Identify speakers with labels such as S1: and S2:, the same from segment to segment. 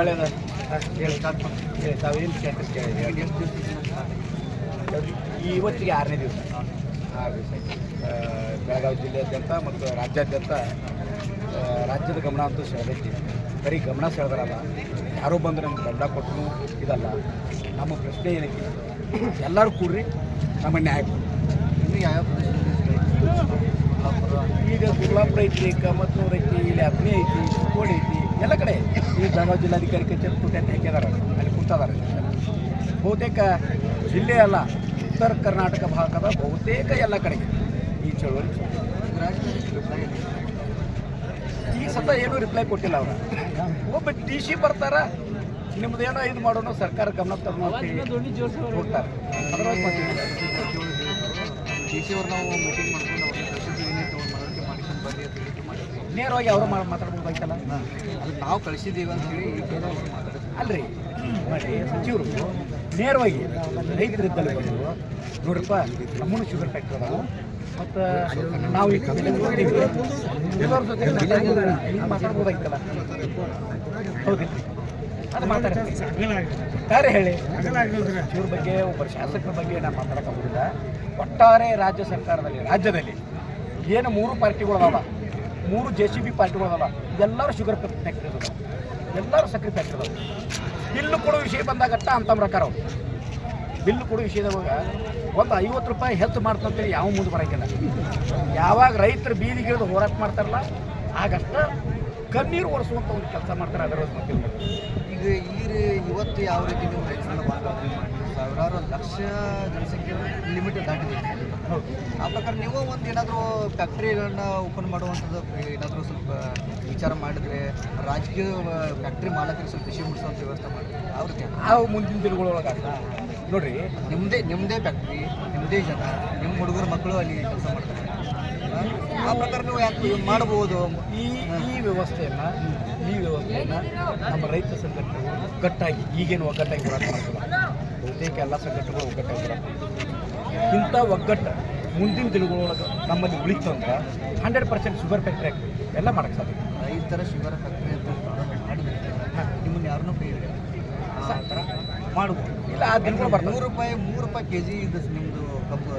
S1: ಕಳೆದ ತಾವೇನು ಸ್ಟೇಟಸ್ ಇವತ್ತಿಗೆ ಆರನೇ ದಿವಸ. ಆರು ದಿವಸ ಬೆಳಗಾವಿ ಜಿಲ್ಲೆಯಾದ್ಯಂತ ಮತ್ತು ರಾಜ್ಯಾದ್ಯಂತ ರಾಜ್ಯದ ಗಮನ ಅಂತೂ ಸೆಳೆದೈತಿ ಬರೀ ಗಮನ ಸೆಳೆದ್ರಲ್ಲ ಯಾರೋ ಬಂದು ನಮ್ಗೆ ದಂಡ ಕೊಟ್ಟರು ಇದಲ್ಲ. ನಮ್ಮ ಪ್ರಶ್ನೆ ಏನಕ್ಕೆ? ಎಲ್ಲರೂ ಕೂಡ್ರಿ ನಮ್ಮ ನ್ಯಾಯ ಕೊಡ್ರಿ.
S2: ಇನ್ನು ಯಾವ
S1: ಈಗ ಗುರ್ಲಾಪುರ ಐತಿ ಕಮತ್ನೂರ್ ಐತಿ, ಇಲ್ಲಿ ಅಗ್ನಿ ಐತಿ ಕೋಳಿ ಐತಿ, ಎಲ್ಲ ಕಡೆ ಈ ಧಾರವಾಡ ಜಿಲ್ಲಾಧಿಕಾರಿ ಕಚೇರಿ ಪುಟ್ಟ ಹಾಕಿದಾರ ಅಲ್ಲಿ ಕೂತಾದಾರೆ ಬಹುತೇಕ ಜಿಲ್ಲೆ ಅಲ್ಲ, ಉತ್ತರ ಕರ್ನಾಟಕ ಭಾಗದ ಬಹುತೇಕ ಎಲ್ಲ ಕಡೆಗೆ ಈ ಚಳುವಳಿ ಈ ಸತ ಏನೂ ರಿಪ್ಲೈ ಕೊಟ್ಟಿಲ್ಲ ಅವರು. ಒಬ್ಬ ಟಿ ಸಿ ಬರ್ತಾರ, ನಿಮ್ದು ಏನೋ ಇದು ಮಾಡೋಣ ಸರ್ಕಾರ ಗಮನ ತಗೊಂಡು ಹೋಗ್ತಾರೆ ಅದರೊಳಗೆ
S2: ಡಿ ಸಿ ಅವ್ರು ನಾವು ಮೀಟಿಂಗ್ ಮಾಡ್ಕೊಂಡು
S1: ನೇರವಾಗಿ ಅವರು ಮಾತಾಡ್ಬೋದಾಯ್ತಲ್ಲ
S2: ಅದು ನಾವು ಕಳಿಸಿದ್ದೀವಿ ಅಂತ ಹೇಳಿ ಈಗ
S1: ಅಲ್ರಿ. ಸಚಿವರು ನೇರವಾಗಿ ರೈತರಿದ್ದಲ್ಲಿ ಬಂದು ನೋಡ್ರಪ್ಪ ನಮ್ಮನ್ನು ಶುಗರ್ ಫ್ಯಾಕ್ಟ್ರಿ ಅದಾವು. ಮತ್ತು ನಾವು ಈ ಬೆಲೆ ಕೊಡ್ತೀವಿ ಎಲ್ಲರ ಜೊತೆ ಮಾತಾಡ್ಬೋದಾಯ್ತಲ್ಲ ಹೌದಿಲ್ಲ ಅದು ಮಾತಾಡ್ತೀವಿ ಯಾರೇ ಹೇಳಿ? ಇವ್ರ ಬಗ್ಗೆ ಒಬ್ಬ ಶಾಸಕರ ಬಗ್ಗೆ ನಾನು ಮಾತಾಡೋಕ್ಕಾಗೋದಿಲ್ಲ ಒಟ್ಟಾರೆ ರಾಜ್ಯ ಸರ್ಕಾರದಲ್ಲಿ ರಾಜ್ಯದಲ್ಲಿ ಏನು ಮೂರು ಪಾರ್ಟಿಗಳು ಅದಾವ? ಮೂರು ಜೆ ಸಿ ಬಿ ಪಾರ್ಟಿಗಳು ಅದಾವ. ಎಲ್ಲರೂ ಶುಗರ್ ಫ್ಯಾಕ್ಟ್ರಿ ಅದಾವ. ಎಲ್ಲರೂ ಸಕ್ಕರೆ ಫ್ಯಾಕ್ಟ್ರಿ ಅದಾವ. ಬಿಲ್ಲು ಕೊಡೋ ವಿಷಯ ಬಂದಾಗಟ್ಟ ಅಂತ ಪ್ರಕಾರ ಅವ್ರು. ಬಿಲ್ಲು ಕೊಡೋ ವಿಷಯದಾಗ ಒಂದು ಐವತ್ತು ರೂಪಾಯಿ ಹೆಚ್ಚು ಮಾಡ್ತಂತೇಳಿ ಯಾವ ಮುಂದೆ ಬರೋಂಗಿಲ್ಲ. ಯಾವಾಗ ರೈತರು ಬೀದಿಗಿಳಿದು ಹೋರಾಟ ಮಾಡ್ತಾರಲ್ಲ ಆಗಷ್ಟ ಕಣ್ಣೀರು ಒರೆಸುವಂಥ ಒಂದು ಕೆಲಸ ಮಾಡ್ತಾರೆ ಅದರ ಮಕ್ಕಳು
S2: ಈಗ ಈ ಇವತ್ತು ಯಾವ ರೀತಿ ನೀವು ರೈತರನ್ನ ಸಾವಿರಾರು ಲಕ್ಷ ಜನಸಂಖ್ಯೆ ಲಿಮಿಟ್ ದಾಟಿದೆ ಆ ಪ್ರಕಾರ ನೀವು ಒಂದು ಏನಾದರೂ ಫ್ಯಾಕ್ಟ್ರಿಗಳನ್ನ ಓಪನ್ ಮಾಡುವಂಥದ್ದು ಏನಾದರೂ ಸ್ವಲ್ಪ ವಿಚಾರ ಮಾಡಿದ್ರೆ ರಾಜಕೀಯ ಫ್ಯಾಕ್ಟ್ರಿ ಮಾಲಕರಿಗೆ ಸ್ವಲ್ಪ ಖುಷಿ ಮುಡಿಸುವಂಥ ವ್ಯವಸ್ಥೆ ಮಾಡಿದ್ರೆ ಯಾವ ರೀತಿ
S1: ಆ ಮುಂದಿನ ದಿನಗಳೊಳಗೆ ನೋಡ್ರಿ
S2: ನಿಮ್ಮದೇ ನಿಮ್ಮದೇ ಫ್ಯಾಕ್ಟ್ರಿ ನಿಮ್ಮದೇ ಜನ ನಿಮ್ಮ ಹುಡುಗರ ಮಕ್ಕಳು ಅಲ್ಲಿ ಕೆಲಸ ಮಾಡ್ತಾರೆ ಆ? ಪ್ರಕಾರ ನೀವು ಯಾಕೆ ಮಾಡಬಹುದು
S1: ಈ ಈ ವ್ಯವಸ್ಥೆಯನ್ನು ಈ ವ್ಯವಸ್ಥೆಯನ್ನು ನಮ್ಮ ರೈತ ಸಂಘಟನೆಗಳು ಒಗ್ಗಟ್ಟಾಗಿ ಈಗೇನು ಒಗ್ಗಟ್ಟಾಗಿ ಹೋರಾಟ ಮಾಡ್ತಾರೆ ಬಹುತೇಕ ಎಲ್ಲ ಸಂಘಟನೆಗಳು ಒಗ್ಗಟ್ಟಾಗಿ ಹೋರಾಟ. ಇಂಥ ಒಗ್ಗಟ್ಟು ಮುಂದಿನ ದಿನಗಳೊಳಗೆ ನಮ್ಮಲ್ಲಿ ಉಳಿತು ಅಂದ್ರೆ ಹಂಡ್ರೆಡ್ ಪರ್ಸೆಂಟ್ ಶುಗರ್ ಫ್ಯಾಕ್ಟ್ರಿ ಆಗ್ತದೆ ಎಲ್ಲ ಮಾಡಕ್ಕೆ ಸಾಧ್ಯ.
S2: ರೈತರ ಶುಗರ್ ಫ್ಯಾಕ್ಟ್ರಿ ಅಂತ ಮಾಡಿದ್ರೆ ನಿಮ್ಮನ್ನು ಯಾರನ್ನೂ ಕೈ. ಆ ಥರ ಮಾಡ್ಬೋದು.
S1: ಇಲ್ಲ ಆ ದಿನಗಳು ಬರ್ತದೆ
S2: ನೂರು ರೂಪಾಯಿ ಮೂರು ರೂಪಾಯಿ ಕೆ ಜಿ ಇದು ನಿಮ್ಮದು ಕಬ್ಬು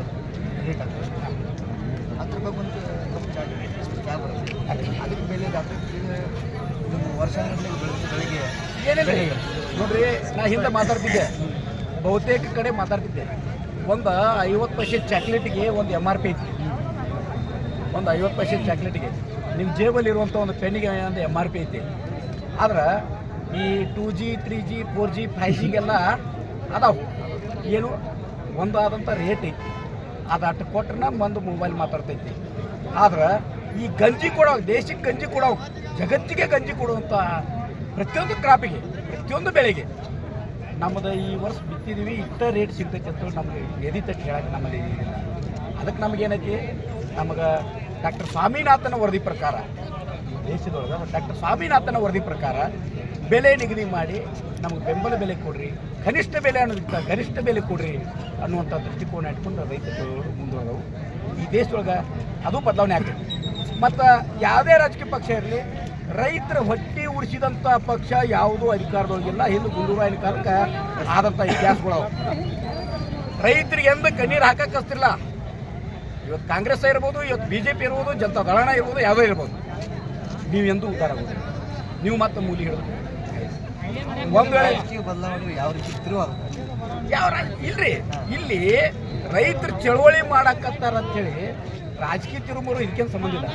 S2: ರೇಟ್ ಆಗ್ತದೆ. ಹತ್ತು ರೂಪಾಯಿ ಬಂದು ಕಬ್ಬು ಚಾರ್ಜ್ ಕ್ಯಾಬ್ ಬರುತ್ತೆ ಅದಕ್ಕೆ ಮೇಲೆ ಜಾತ್ರೆ ನಿಮ್ಮ ವರ್ಷ ಬೆಳಿಗ್ಗೆ
S1: ಏನೇ? ನೋಡ್ರಿ ನಾ ಹಿಂದೆ ಮಾತಾಡ್ತಿದ್ದೆ. ಬಹುತೇಕ ಕಡೆ ಮಾತಾಡ್ತಿದ್ದೆ. ಒಂದು ಐವತ್ತು ಪರ್ಸೆಂಟ್ ಚಾಕ್ಲೇಟಿಗೆ ಒಂದು ಎಂ ಆರ್ ಪಿ ಐತಿ. ಒಂದು ಐವತ್ತು ಪರ್ಸೆಂಟ್ ಚಾಕ್ಲೇಟಿಗೆ ನಿಮ್ಮ ಜೇಬಲ್ಲಿ ಇರುವಂಥ ಒಂದು ಪೆನ್ನಿಗೆ ಒಂದು ಎಂ ಆರ್ ಪಿ ಐತಿ. ಆದ್ರೆ ಈ two G three G four G five ಜಿಗೆಲ್ಲ ಅದಾವು. ಏನು? ಒಂದು ಆದಂಥ ರೇಟ್ ಐತಿ. ಅದು ಅಟ್ಟು ಕೊಟ್ರೆ ಒಂದು ಮೊಬೈಲ್ ಮಾತಾಡ್ತೈತಿ. ಆದ್ರೆ ಈ ಗಂಜಿ ಕೊಡೋ ದೇಶಕ್ಕೆ ಗಂಜಿ ಕೊಡೋ ಜಗತ್ತಿಗೆ ಗಂಜಿ ಕೊಡುವಂಥ ಪ್ರತಿಯೊಂದು ಕ್ರಾಪಿಗೆ ಪ್ರತಿಯೊಂದು ಬೆಳೆಗೆ ನಮ್ಮದು ಈ ವರ್ಷ ಬಿತ್ತಿದೀವಿ ಇಷ್ಟ ರೇಟ್ ಸಿಗ್ತೈತೆ ಅಂತ ನಮ್ಗೆ. ಎದಿ ತಟ್ಟು ಹೇಳಕ್ಕೆ ನಮ್ಮಲ್ಲಿ ಇದಿಲ್ಲ ಅದಕ್ಕೆ ನಮಗೇನೈತಿ ನಮಗೆ ಡಾಕ್ಟರ್ ಸ್ವಾಮಿನಾಥನ ವರದಿ ಪ್ರಕಾರ, ದೇಶದೊಳಗೆ ಡಾಕ್ಟರ್ ಸ್ವಾಮಿನಾಥನ ವರದಿ ಪ್ರಕಾರ ಬೆಲೆ ನಿಗದಿ ಮಾಡಿ ನಮಗೆ ಬೆಂಬಲ ಬೆಲೆ ಕೊಡ್ರಿ, ಕನಿಷ್ಠ ಬೆಲೆ ಅನ್ನೋದಕ್ಕಿಂತ ಗರಿಷ್ಠ ಬೆಲೆ ಕೊಡ್ರಿ ಅನ್ನುವಂಥ ದೃಷ್ಟಿಕೋನ ಇಟ್ಕೊಂಡು ರೈತರು ಮುಂದುವರೆದವು. ಈ ದೇಶದೊಳಗೆ ಅದು ಬದಲಾವಣೆ ಆಗ್ತದೆ. ಮತ್ತು ಯಾವುದೇ ರಾಜಕೀಯ ಪಕ್ಷ ಇರಲಿ ರೈತರ ಹೊಟ್ಟೆ ಉಳಿಸಿದಂಥ ಪಕ್ಷ ಯಾವುದೂ ಅಧಿಕಾರದೊಳಗಿಲ್ಲ ಹಿಂದೆ ಗುಂಡೂರಾಯನ ಕಾಲಕ್ಕೆ ಆದಂಥ ಇತಿಹಾಸಗಳು. ರೈತರಿಗೆ ಎಂದು ಕಣ್ಣೀರು ಹಾಕಕ್ಕೆ ಹಸ್ತಿಲ್ಲ ಇವತ್ತು ಕಾಂಗ್ರೆಸ್ ಇರ್ಬೋದು ಇವತ್ತು ಬಿ ಜೆ ಪಿ ಇರ್ಬೋದು ಜನತಾ ದಳನ ಇರ್ಬೋದು ಯಾವುದೇ ಇರ್ಬೋದು. ನೀವು ಎಂದು ಉದ್ದಾರ ಆಗೋದಿಲ್ಲ. ನೀವು ಮತ್ತೆ ಮೂಲಿ ಹಿಡಿದು. ಒಂದು ವೇಳೆ
S2: ಬದಲಾವಣೆ ಯಾವ ರೀತಿ
S1: ಯಾವ ಇಲ್ರಿ. ಇಲ್ಲಿ ರೈತರು ಚಳವಳಿ ಮಾಡಕತ್ತಾರ ಅಂತೇಳಿ ರಾಜಕೀಯ ತಿರುಮುರು ಇದಕ್ಕೇನು ಸಂಬಂಧ ಇಲ್ಲ.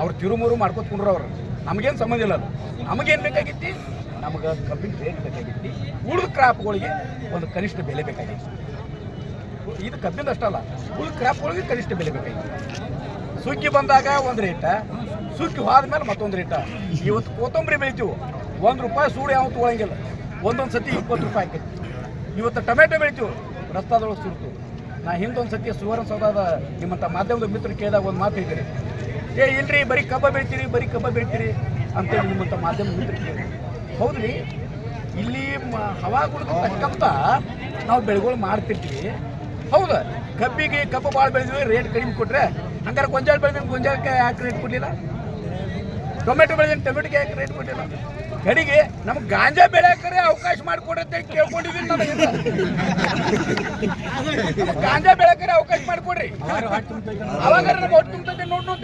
S1: ಅವ್ರು ತಿರುಮುರು ಮಾಡ್ಕೊತ ಕುಂಡ್ರು ಅವ್ರು. ನಮಗೇನು ಸಂಬಂಧ ಇಲ್ಲ ಅದು. ನಮಗೇನು ಬೇಕಾಗಿತ್ತು? ನಮಗೆ ಕಬ್ಬಿನ ರೇಟ್ ಬೇಕಾಗಿತ್ತು. ಉಳಿದ ಕ್ರಾಪ್ಗಳಿಗೆ ಒಂದು ಕನಿಷ್ಠ ಬೆಲೆ ಬೇಕಾಗಿತ್ತು. ಇದು ಕಬ್ಬಿಂದ ಅಷ್ಟಲ್ಲ, ಉಳಿದ ಕ್ರಾಪ್ಗಳಿಗೆ ಕನಿಷ್ಠ ಬೆಲೆ ಬೇಕಾಗಿತ್ತು. ಸುಗ್ಗಿ ಬಂದಾಗ ಒಂದು ರೇಟ ಸುಗ್ಗಿ ಹೋದ್ಮೇಲೆ ಮತ್ತೊಂದು ರೇಟ. ಇವತ್ತು ಕೊತ್ತಂಬರಿ ಬೆಳಿತೀವಿ, ಒಂದು ರೂಪಾಯಿ ಸೂಡು ಯಾವ ತೊಗೊಳಂಗಿಲ್ಲ ಒಂದೊಂದು ಸತಿ ಇಪ್ಪತ್ತು ರೂಪಾಯಿ ಆಕೈತಿ. ಇವತ್ತು ಟೊಮೆಟೊ ಬೆಳಿತೀವಿ, ರಸ್ತಾದೊಳಗೆ ಸುಡ್ತು. ನಾ ಹಿಂದೊಂದು ಸತಿ ಸುವರ್ಣ ಸೌಧದ ನಿಮ್ಮಂಥ ಮಾಧ್ಯಮದ ಮಿತ್ರ ಕೇಳಿದಾಗ ಒಂದು ಮಾತು ಹೇಳ್ತೀರಿ ಏ, ಇಲ್ರಿ, ಬರೀ ಕಬ್ಬ ಬೆಳಿತೀರಿ, ಬರೀ ಕಬ್ಬ ಬೆಳಿತೀರಿ ಅಂತೇಳಿ ನಿಮ್ಮಂಥ ಮಾಧ್ಯಮ ಕೇಳಿ ಹೌದ್ರಿ? ಇಲ್ಲಿ ಹವಾಗುಣಕ್ಕೆ ತಕ್ಕಂತ ನಾವು ಬೆಳೆಗಳು ಮಾಡ್ತಿರ್ತೀವಿ. ಹೌದು? ಕಬ್ಬಿಗೆ ಕಬ್ಬು ಭಾಳ ಬೆಳೆದಿವಿ ರೇಟ್ ಕಡಿಮೆ ಕೊಟ್ರೆ. ಹಂಗಾರೆ ಗೊಂಜಾಳ ಬೆಳೆದ್ರೆ ಗೊಂಜಾಳಕ್ಕೆ ಯಾಕೆ ರೇಟ್ ಕೊಡಲಿಲ್ಲ? ಟೊಮೆಟೊ ಬೆಳೆದ ಟೊಮೆಟೊಗೆ ಯಾಕೆ ರೇಟ್ ಕೊಟ್ಟಿಲ್ಲ ಕಡೆಗೆ ನಮ್ಗೆ ಗಾಂಜಾ ಬೆಳೆಯಕರೆ ಅವಕಾಶ ಮಾಡಿಕೊಡತ್ತೆ ಕೇಳ್ಕೊಂಡಿದ್ದೀನಿ ನನಗೆ ಗಾಂಜಾ ಬೆಳೆಯಕರೆ ಅವಕಾಶ ಮಾಡಿಕೊಡ್ರಿ ಅವಾಗ ನಮ್ಮ ಒಟ್ಟು ತುಂಬತೈತೆ ನೋಡ್ನು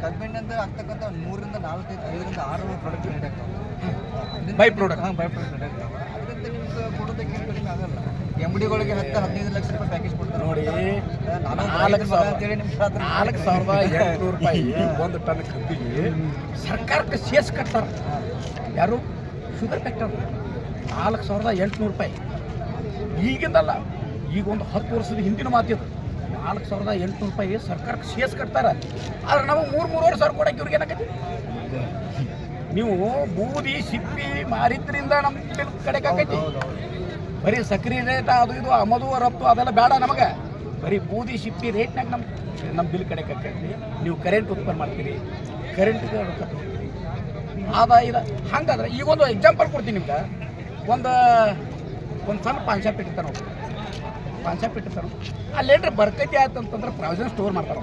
S2: ಈ ಕಬ್ಬಿನಿಂದ ಆಗ್ತಕ್ಕಂಥ ಒಂದು ಮೂರರಿಂದ ನಾಲ್ಕೈದು ಐದರಿಂದ ಆರು ಪ್ರಾಡಕ್ಟ್ ರೆಡಿ ಆಗ್ತಾವೆ.
S1: ಬೈ ಪ್ರಾಡಕ್ಟ್
S2: ಹಾಂ ಬೈ ಪ್ರಾಡಕ್ಟ್ ರೆಡಿ ಆಗ್ತಾವೆ. ಅದರಿಂದ ನಿಮ್ಗೆ ಕೊಡೋದಕ್ಕೆ ಕಡಿಮೆ ಆಗಲ್ಲ. ಎಂ ಡಿಗಳಿಗೆ ಹತ್ತು ಹದಿನೈದು ಲಕ್ಷ ರೂಪಾಯಿ ಪ್ಯಾಕೇಜ್ ಕೊಡ್ತಾರೆ.
S1: ನೋಡಿ ನಾಲ್ಕು
S2: ಅಂತೇಳಿ ಶಾಸ್ತ್ರ
S1: ನಾಲ್ಕು ಸಾವಿರದ ಎಂಟುನೂರು ರೂಪಾಯಿ ಒಂದು ಟನ್ ಕಬ್ಬಿಗೆ ಸರ್ಕಾರಕ್ಕೆ ಸೇಸ್ ಕಟ್ತಾರ. ಯಾರು? ಶುಗರ್ ಫ್ಯಾಕ್ಟರ್ ನಾಲ್ಕು ಸಾವಿರದ ಎಂಟುನೂರು ರೂಪಾಯಿ. ಈಗಿಂದಲ್ಲ ಈಗ ಒಂದು ಹತ್ತು ವರ್ಷದ ಹಿಂದಿನ ಮಾತಿದು ನಾಲ್ಕು ಸಾವಿರದ ಎಂಟುನೂರು ರೂಪಾಯಿ ಸರ್ಕಾರಕ್ಕೆ ಸೇಸ್ ಕಟ್ತಾರೆ. ಆದ್ರೆ ನಾವು ಮೂರು ಮೂರುವರೆ ಸಾವಿರ ಕೊಡಕ್ಕೆ ಇವ್ರಿಗೆ ಏನಕ್ಕೆ ನೀವು ಬೂದಿ, ಸಿಪ್ಪಿ, ಮಾರಿದ್ರಿಂದ ನಮ್ಮ ಕಡೆ ಆಕೈತಿ. ಬರೀ ಸಕ್ರೆ ರೇಟ್ ಅದು ಇದು, ಆಮದು, ರಫ್ತು ಅದೆಲ್ಲ ಬೇಡ ನಮಗೆ. ಬರೀ ಬೂದಿ, ಸಿಪ್ಪಿ ರೇಟ್ನಾಗ ನಮ್ಮ ನಮ್ಮ ಬಿಲ್ ಕಡೆ ಕಟ್ಟಿ ನೀವು ಕರೆಂಟ್ ಉತ್ಪನ್ನ ಮಾಡ್ತೀರಿ. ಕರೆಂಟ್ಗೆ ರೊಕ್ಕ ಇದ ಆದಾಯ ಇಲ್ಲ. ಹಂಗಾದ್ರೆ ಈಗ ಒಂದು ಎಕ್ಸಾಂಪಲ್ ಕೊಡ್ತೀನಿ ನಿಮ್ಗೆ. ಒಂದು ಒಂದು ಸಣ್ಣ ಪಾನ್ ಶಾಪ್ ಇಟ್ಟಿರ್ತಾರೆ ನಾವು ಶಾಪ್ ಇಟ್ಟಿರ್ತಾರೆ. ಅಲ್ಲೇನ್ರಿ ಬರ್ಕತಿ ಆಯ್ತು ಅಂತಂದ್ರೆ ಪ್ರಾವಿಷನ್ ಸ್ಟೋರ್ ಮಾಡ್ತಾರೆ.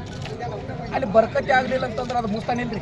S1: ಅಲ್ಲಿ ಬರ್ಕತಿ ಆಗಲಿಲ್ಲ ಅಂತಂದ್ರೆ ಅದು ಮುಸ್ತಾನಿಲ್ರಿ